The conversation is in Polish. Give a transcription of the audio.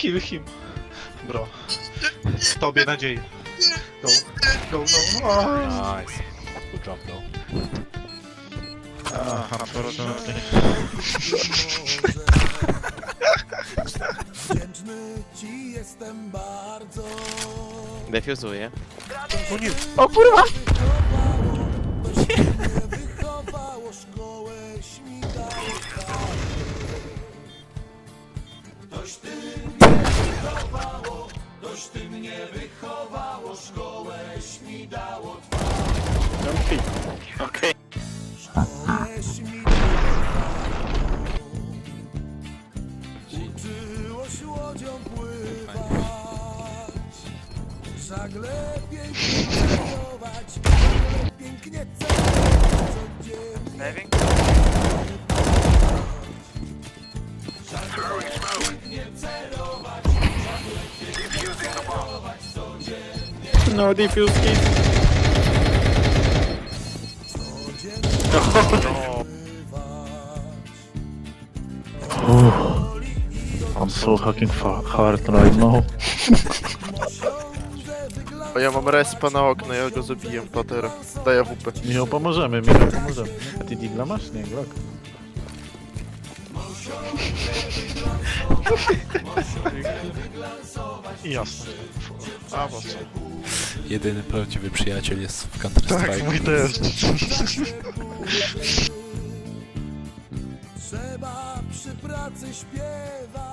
Kill him. Bro. W tobie nadzieję. Go, go, no. O, Nice. Good job though. Aha, unfortunately. Wdzięczny ci jestem bardzo. O nie, O kurwa! Wychowało, szkołę śmigało wychowało, dość ty mnie wychowało, szkołę śmigało okej. Szkołę śmigało Uczyłoś łodzią pływać. Żagle pięknie celować. Żagle pięknie celować. Codziennie No defuse kit. I'm so fucking fa- hard right now. O ja mam respa na okno, ja go zabiję, patera. Daję WP. Michał, pomożemy, Michał, pomożemy. A ty digla masz? Nie, Glock. Jasne. A, bo co? Jedyny prawdziwy przyjaciel jest w Counter Tak, Strike. mój też. Trzeba przy pracy śpiewać